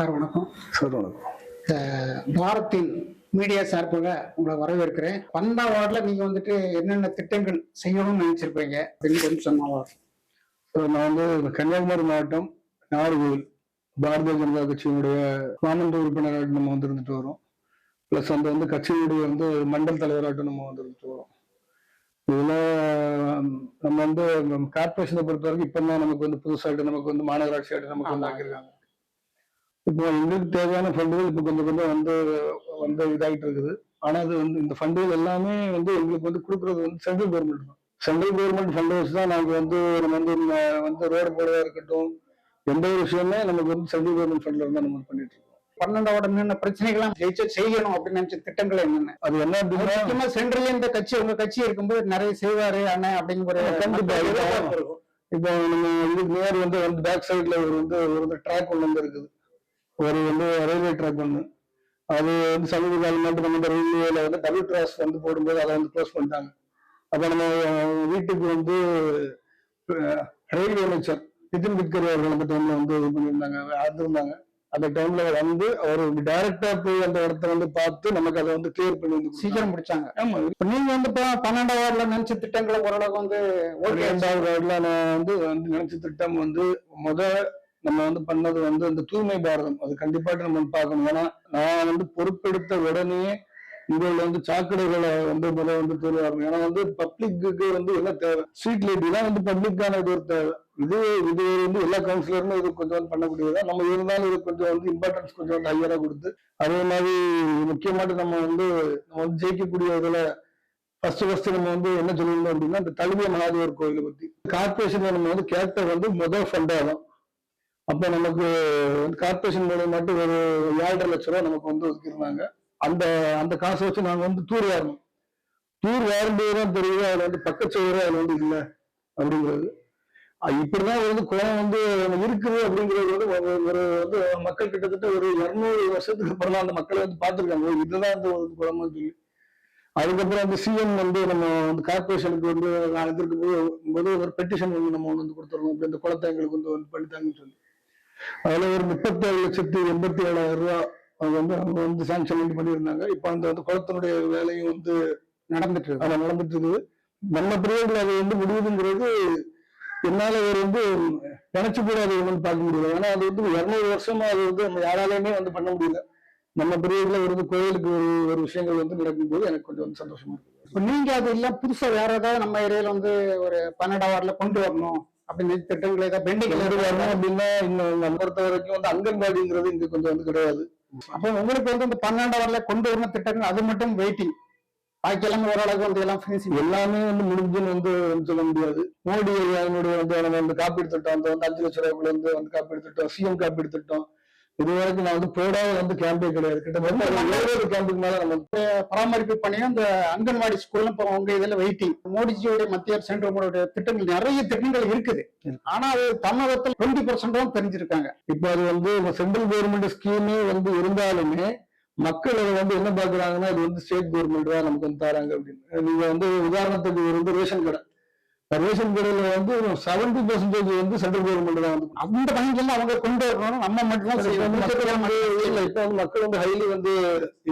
Sir வணக்கம். Sir வணக்கம். பாரத்தின் media சார்பாக உங்களை வரவேற்கிறேன். வந்த வார்டில் நீங்கள் வந்துட்டு என்னென்ன திட்டங்கள் செய்யணும்னு நினைச்சிருப்பீங்க? அப்படின்னு கொஞ்சம் நான் வந்து கன்னியாகுமரி மாவட்டம் நாகர்கோவில் பாரதிய ஜனதா கட்சியினுடைய மாமன்ற உறுப்பினராக நம்ம வந்து இருந்துட்டு வரோம். ப்ளஸ் அந்த வந்து கட்சியினுடைய வந்து மண்டல் தலைவராகட்டும் நம்ம வந்து இருந்துட்டு வரோம். இதில் நம்ம வந்து கார்பரேஷனை பொறுத்த வரைக்கும் இப்போ தான் நமக்கு வந்து புதுசாகிட்டு நமக்கு வந்து மாநகராட்சி ஆகிட்டு நமக்கு வந்து ஆக்கியிருக்காங்க. இப்போ எங்களுக்கு தேவையான ஃபண்டுகள் இப்போ கொஞ்சம் கொஞ்சம் வந்து வந்து இதாகிட்டு இருக்குது ஆனா அது வந்து இந்த ஃபண்டுகள் எல்லாமே வந்து எங்களுக்கு வந்து கொடுக்குறது வந்து சென்ட்ரல் கவர்மெண்ட் தான். சென்ட்ரல் கவர்மெண்ட் ஃபண்டை வச்சு தான் நாங்கள் வந்து நம்ம வந்து வந்து ரோடு போடுறதா இருக்கட்டும் எந்த ஒரு விஷயமே நமக்கு வந்து சென்ட்ரல் கவர்மெண்ட் ஃபண்ட்ல இருந்தா நம்ம பண்ணிட்டு இருக்கோம் பன்னெண்டாம் வார்டு என்னென்ன பிரச்சனைகள்லாம் ஜெயிச்சு செய்யணும் அப்படின்னு நினைச்ச திட்டங்கள் என்னென்ன? அது என்ன முக்கியமா சென்ட்ரல்ல இந்த கட்சி உங்க கட்சி இருக்கும்போது நிறைய செய்வாரு அண்ணன் அப்படிங்கிற. இப்போ நம்ம இதுக்கு நேர் வந்து வந்து பேக் சைடுல ஒரு வந்து ஒரு ட்ராக் ஒன்று வந்து இருக்குது. ஒரு வந்து ரயில்வே ட்ராக் ஒன்று அது வந்து சமீப காலமாட்டு நம்ம ரயில்வேல வந்து டபுள் கிராஸ் வந்து போடும்போது அதை வந்து க்ளோஸ் பண்ணிட்டாங்க. அப்போ நம்ம வீட்டுக்கு வந்து ரயில்வே அமைச்சர் நிதின் கட்கரி அவர்கள் அந்த டைம்ல வந்து இது பண்ணியிருந்தாங்க. ஆந்திருந்தாங்க அந்த டைம்ல வந்து அவர் டைரக்டா போய் அந்த இடத்த வந்து பார்த்து நமக்கு அதை வந்து கிளியர் பண்ணி வந்து. சீக்கிரம் முடிச்சாங்க. ஆமா. இப்ப நீங்க வந்து இப்ப பன்னெண்டாம் வார்டுல நினைச்ச திட்டங்களை ஓரளவுக்கு வந்து இரண்டாவது வார்டுல நான் வந்து வந்து நினைச்ச திட்டம் வந்து முத நம்ம வந்து பண்ணது வந்து இந்த தூய்மை பாரதம். அது கண்டிப்பாக நம்ம வந்து பார்க்கணும். ஏன்னா நான் வந்து பொறுப்பெடுத்த உடனே இங்க வந்து சாக்கடைகளை வந்து முதல்ல வந்து தூர்வாரணும். ஏன்னா வந்து பப்ளிக்கு வந்து என்ன தேவை? ஸ்ட்ரீட் லைட் தான் வந்து பப்ளிக்கான இது ஒரு தேவை. இது இது வந்து எல்லா கவுன்சிலருமே இது கொஞ்சம் வந்து பண்ணக்கூடியதா நம்ம இருந்தாலும் இது கொஞ்சம் வந்து இம்பார்ட்டன்ஸ் கொஞ்சம் வந்து ஹையரா கொடுத்து அதே மாதிரி முக்கியமாட்டு நம்ம வந்து நம்ம வந்து ஜெயிக்கக்கூடிய இதில் ஃபர்ஸ்ட் ஃபர்ஸ்ட் நம்ம வந்து என்ன சொல்லியிருந்தோம் அப்படின்னா இந்த தழுவிய மகாதேவர் கோயிலை பத்தி. கார்பரேஷன் நம்ம வந்து கேட்ட வந்து முதல் ஃபண்டாகும் தான். அப்ப நமக்கு கார்பரேஷன் மூலம் மட்டும் ஒரு ஏழரை லட்ச ரூபா நமக்கு வந்து ஒதுக்கியிருந்தாங்க அந்த அந்த காசை வச்சு நாங்க வந்து டூர் வாரணும் டூர் வாரும்போது தான் தெரியுது அதுல வந்து பக்கச்சுவரே அதுல வந்து இல்லை அப்படிங்கிறது. இப்படிதான் வந்து குளம் வந்து இருக்குது அப்படிங்கிறது வந்து ஒரு ஒரு வந்து மக்கள் கிட்டத்தட்ட ஒரு இருநூறு வருஷத்துக்கு அப்புறம் தான் அந்த மக்களை வந்து பார்த்துருக்காங்க. இதுதான் அந்த ஒரு குளம்னு சொல்லி. அதுக்கப்புறம் அந்த சிஎம் வந்து நம்ம வந்து கார்பரேஷனுக்கு வந்து நான் எதிர்க்கும் போது ஒரு பெட்டிஷன் வந்து நம்ம வந்து கொடுத்துருவோம் அப்படி இந்த குளத்தை எங்களுக்கு வந்து வந்து பண்ணித்தாங்கன்னு சொல்லி. அதுல ஒரு முப்பத்தேழு லட்சத்தி எண்பத்தி ஏழாயிரம் ரூபாய் அது வந்து அவங்க வந்து சாங்ஷன் பண்ணியிருந்தாங்க. இப்போ அந்த வந்து குளத்தினுடைய வேலையும் வந்து நடந்துட்டு இருக்கு. அது நடந்துட்டு இருக்குது. நம்ம பிரிவுகள் அது வந்து முடியுதுங்கிறது என்னால ஒரு வந்து நினைச்சு கூட அதை வந்து பார்க்க முடியல. ஏன்னா அது வந்து இருநூறு வருஷமா அது வந்து நம்ம யாராலையுமே வந்து பண்ண முடியல. நம்ம பிரிவுகளை ஒரு கோயிலுக்கு ஒரு ஒரு விஷயங்கள் வந்து நடக்கும்போது எனக்கு கொஞ்சம் வந்து சந்தோஷமா இருக்கு. இப்ப நீங்க அது இல்ல புதுசா வேற ஏதாவது நம்ம ஏரியால வந்து ஒரு பன்னெண்டாம் வார்டுல கொண்டு வரணும். அப்படின்னு திட்டங்கள் ஏதாவது பெண்டிங் வரணும் அப்படின்னா இன்னும் நம்ம பொறுத்த வரைக்கும் வந்து அங்கன்வாடிங்கிறது இங்க கொஞ்சம் வந்து கிடையாது. அப்ப உங்களுக்கு வந்து இந்த பன்னெண்டாம் வார்டுல கொண்டு வரணும் திட்டங்கள் அது மட்டும் வெயிட்டிங் பாக்கி எல்லாமே ஓரளவுக்கு வந்து எல்லாம் ஃபினிஷிங் எல்லாமே வந்து முடிஞ்சுன்னு வந்து சொல்ல முடியாது. மோடி ஐயாவினுடைய வந்து நம்ம வந்து காப்பீடு திட்டம் வந்து அஞ்சு லட்ச ரூபாய்க்குள்ள இருந்து வந்து காப்பீடு திட்டம் சிஎம் காப்பீடு திட்டம் இது வரைக்கும் நான் வந்து போடாத வந்து கேம்பே கிடையாது. கிட்டத்தட்ட கேம்புக்கு மேல நம்ம பராமரிப்பு பண்ணியும் அந்த அங்கன்வாடி ஸ்கூல்ல இப்போ உங்க இதுல வெயிட்டிங் மோடிஜியோட மத்திய அரசு கவர்மெண்டோட திட்டங்கள் நிறைய திட்டங்கள் இருக்குது. இருக்கு. ஆனா அது தமிழகத்தில் டுவெண்ட்டி பர்சன்ட் தான் தெரிஞ்சிருக்காங்க. இப்ப அது வந்து சென்ட்ரல் கவர்மெண்ட் ஸ்கீமே வந்து இருந்தாலுமே மக்கள் அதை வந்து என்ன பாக்குறாங்கன்னா இது வந்து ஸ்டேட் கவர்மெண்ட் தான் நமக்கு வந்து தராங்க அப்படின்னு. நீங்க வந்து உதாரணத்துக்கு வந்து ரேஷன் கடை. ரேஷன் கடையில வந்து செவன்டி பர்சன்டேஜ் வந்து சென்ட்ரல் கவர்மெண்ட் தான் வந்து அந்த வங்கிகள் அவங்க கொண்டு வரணும் நம்ம மட்டும் இல்ல இப்ப வந்து மக்கள் வந்து ஹைலி வந்து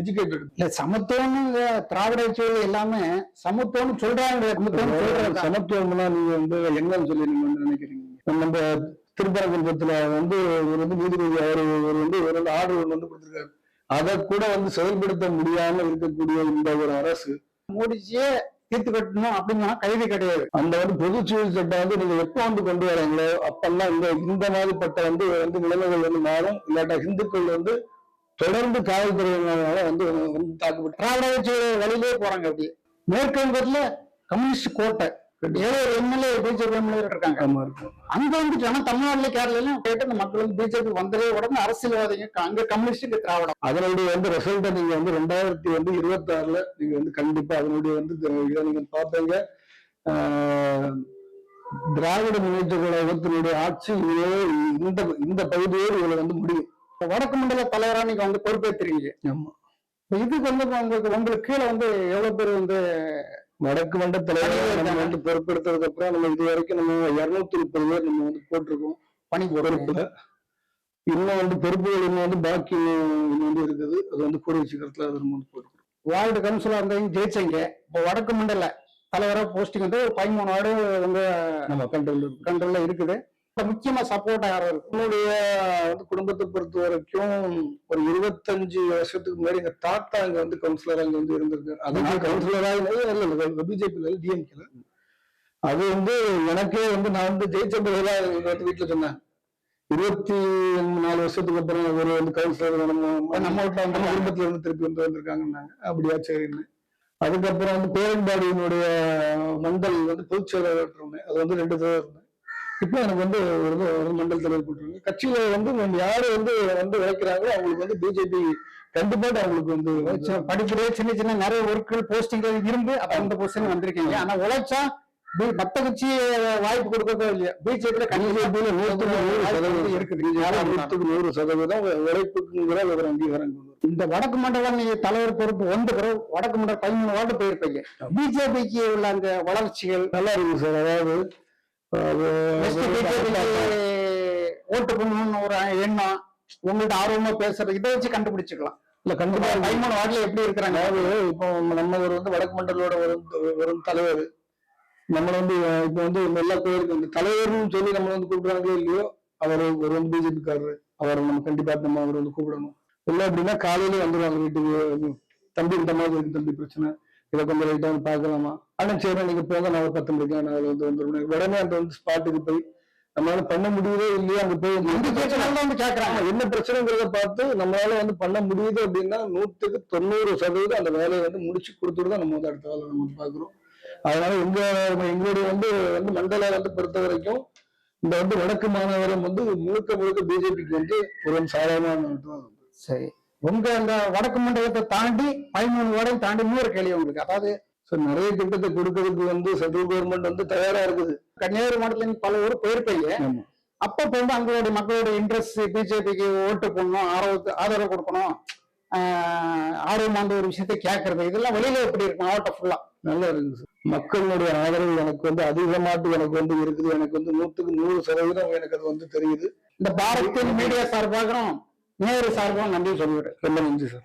எஜுகேட்டட் இல்ல சமத்துவம்னு இல்ல, திராவிட கட்சிகள் எல்லாமே சமத்துவம்னு சொல்றாங்க சமத்துவம்னு சொல்றாங்க. சமத்துவம்னா நீங்க வந்து என்னன்னு சொல்லி நீங்க வந்து நினைக்கிறீங்க நம்ம திருப்பரங்குன்றத்துல வந்து ஒரு வந்து நீதிபதி அவர் ஒரு வந்து ஒரு வந்து ஆர்டர் ஒன்று வந்து கொடுத்திருக்காரு. அதை கூட வந்து செயல்படுத்த முடியாம இருக்கக்கூடிய இந்த ஒரு அரசு மோடிஜியே தீர்த்து கட்டணும் அப்படின்னா கைது கிடையாது அந்த வந்து பொது சீர் சட்டம் வந்து நீங்க எப்ப வந்து கொண்டு வராங்களோ அப்பெல்லாம் இந்த இந்த மாதிரிப்பட்ட வந்து வந்து நிலைமைகள் வந்து மாறும். இல்லாட்டா இந்துக்கள் வந்து தொடர்ந்து காவல்துறையினரால வந்து வந்து தாக்கப்பட்டு திராவிட வழியிலே போறாங்க அப்படி. மேற்கு வங்கத்துல கம்யூனிஸ்ட் கோட்டை. ஏழு எம்எல்ஏ பிஜேபி எம்எல்ஏ இருக்காங்க. அங்க வந்து ஆனா தமிழ்நாட்டுல கேரளாலையும் கேட்டு அந்த மக்கள் வந்து பிஜேபி வந்ததே உடனே அரசியல்வாதிங்க அங்க கம்யூனிஸ்ட் இங்க திராவிடம். அதனுடைய வந்து ரிசல்ட்டை நீங்க வந்து ரெண்டாயிரத்தி வந்து இருபத்தி ஆறுல நீங்க வந்து கண்டிப்பா அதனுடைய வந்து இதை நீங்க திராவிட முன்னேற்ற கழகத்தினுடைய ஆட்சி இதே இந்த இந்த பகுதியோடு இதுல வந்து முடியும். இப்ப வடக்கு மண்டல தலைவரா நீங்க வந்து பொறுப்பேற்றுறீங்க ஆமா. இதுக்கு வந்து உங்களுக்கு உங்களுக்கு கீழே வந்து எவ்வளவு பேர் வந்து வடக்கு மண்ட தலைவர் நம்ம வந்து பொறுப்பெடுத்ததுக்கு அப்புறம் நம்ம இது வரைக்கும் நம்ம இருநூத்தி முப்பது பேர் நம்ம வந்து போட்டிருக்கோம். பணி பொறுப்புல இன்னும் வந்து பொறுப்புகள் இன்னும் வந்து பாக்கி இன்னும் வந்து இருக்குது. அது வந்து கூடிய சீக்கிரத்துல அது நம்ம வந்து போட்டுக்கிறோம். வார்டு கவுன்சிலர் இருந்தவங்க ஜெயிச்சீங்க. இப்போ வடக்கு மண்டல தலைவரா போஸ்டிங் வந்து ஒரு பதிமூணு வார்டு உங்க நம்ம கண்ட்ரோல் கண்ட்ரோல்ல இருக்குது. முக்கியமா சப்போர்ட் யாரும் என்னுடைய வந்து குடும்பத்தை பொறுத்த வரைக்கும் ஒரு இருபத்தஞ்சு வருஷத்துக்கு முன்னாடி எங்க தாத்தா அங்க வந்து கவுன்சிலரா அங்க வந்து இருந்திருக்காரு. அது நான் கவுன்சிலரா இல்ல பிஜேபி டிஎம்கேல அது வந்து எனக்கே வந்து நான் வந்து ஜெயிச்ச பிறகுதான் வீட்டுல சொன்னேன். இருபத்தி நாலு வருஷத்துக்கு அப்புறம் ஒரு வந்து கவுன்சிலர் நம்ம வீட்டுல வந்து குடும்பத்துல இருந்து திருப்பி வந்து வந்திருக்காங்கன்னாங்க. அப்படியா சரின்னு. அதுக்கப்புறம் வந்து பேரன்பாடியினுடைய மண்டல் வந்து பொதுச் செயலாளர் இருந்தேன் அது வந்து ரெண்டு தடவை இருந்தேன் இப்போ எனக்கு வந்து ஒரு மண்டல் தலைவர் போட்டுருங்க கட்சியில வந்து நம்ம யாரு வந்து வந்து உழைக்கிறாங்களோ அவங்களுக்கு வந்து பிஜேபி கண்டிப்பா அவங்களுக்கு வந்து படிப்புலயே சின்ன சின்ன நிறைய ஒர்க்குகள் போஸ்டிங்கள் இருந்து அப்ப அந்த பொசிஷன் வந்திருக்கீங்க. ஆனா உழைச்சா மத்த கட்சி வாய்ப்பு கொடுக்கறதோ இல்லையா பிஜேபியில பிஜேபியில நூற்றுக்கு நூறு சதவீதம். இருக்குது. நூற்றுக்கு நூறு சதவீதம் உழைப்புக்குங்கிற ஒரு அங்கீகாரம். இந்த வடக்கு மண்டலம் நீங்க தலைவர் பொறுப்பு வந்த பிறகு வடக்கு மண்டலம் பதிமூணு வார்டு போயிருப்பீங்க. பிஜேபிக்கு உள்ள அந்த வளர்ச்சிகள் நல்லா இருக்கு சார். அதாவது ஓட்டு பண்ணணும்னு ஒரு எண்ணம். உங்கள்ட்ட ஆர்வமா பேசுறது இதை வச்சு கண்டுபிடிச்சுக்கலாம். இல்ல கண்டிப்பா. பதிமூணு வார்டுல எப்படி இருக்கிறாங்க? அதாவது இப்போ நம்ம ஒரு வந்து வடக்கு மண்டலோட ஒரு ஒரு தலைவர். நம்மள வந்து இப்போ வந்து எல்லா கோயிலுக்கும் இந்த தலைவர்னு சொல்லி நம்ம வந்து கூப்பிடுறாங்களோ இல்லையோ அவர் ஒரு வந்து பிஜேபி காரரு அவரை நம்ம கண்டிப்பா நம்ம அவர் வந்து கூப்பிடணும். இல்லை அப்படின்னா காலையில வந்துருவாங்க வீட்டுக்கு. தம்பி இந்த மாதிரி தம்பி பிரச்சனை. இதை கொஞ்சம் லைட்டா வந்து பார்க்கலாமா? ஆனா சரி நீங்க போங்க நான் ஒரு பத்து மணிக்கு நான் வந்து வந்துருவேன். உடனே அந்த வந்து ஸ்பாட்டுக்கு போய் நம்மளால பண்ண முடியுதோ இல்லையோ அங்க போய் வந்து கேக்குறாங்க. ஆமா, என்ன பிரச்சனைங்கிறத பார்த்து நம்மளால வந்து பண்ண முடியுது அப்படின்னா நூற்றுக்கு தொண்ணூறு சதவீதம் அந்த வேலையை வந்து முடிச்சு கொடுத்துட்டு தான் நம்ம வந்து அடுத்த வேலை நம்ம பாக்குறோம் அதனால எங்க எங்களுடைய வந்து வந்து மண்டல வந்து பொறுத்த வரைக்கும் இந்த வந்து வடக்கு மாநகரம் வந்து முழுக்க முழுக்க பிஜேபிக்கு வந்து ஒரு இதுதான். சரி. உங்க அந்த வடக்கு மண்டலத்தை தாண்டி பதிமூணு வார்டையும் தாண்டி இன்னொரு கேள்வி உங்களுக்கு. அதாவது So, நிறைய திட்டத்தை கொடுக்கறதுக்கு வந்து சென்ட்ரல் கவர்மெண்ட் வந்து தயாரா இருக்குது. கன்னியாகுமரி மாவட்டத்துல பல ஊர் போயிருப்பீங்க. அப்ப வந்து அவங்களுடைய மக்களோட இன்ட்ரெஸ்ட் பிஜேபிக்கு ஓட்டு போடணும் ஆதரவு ஆதரவு கொடுக்கணும் ஆஹ் ஆர்வம் அந்த ஒரு விஷயத்தை கேட்கறது. இதெல்லாம் வெளியில எப்படி இருக்கு? மாவட்டம் ஃபுல்லா நல்லா இருக்குது சார். மக்களுடைய ஆதரவு எனக்கு வந்து அதிகமாட்டு எனக்கு வந்து இருக்குது. எனக்கு வந்து நூற்றுக்கு நூறு சதவீதம் எனக்கு அது வந்து தெரியுது. இந்த பாரத்தின் மீடியா சார்பாகவும் நேரு சார்பாக நன்றி சொல்லுறேன் ரொம்ப நன்றி சார்.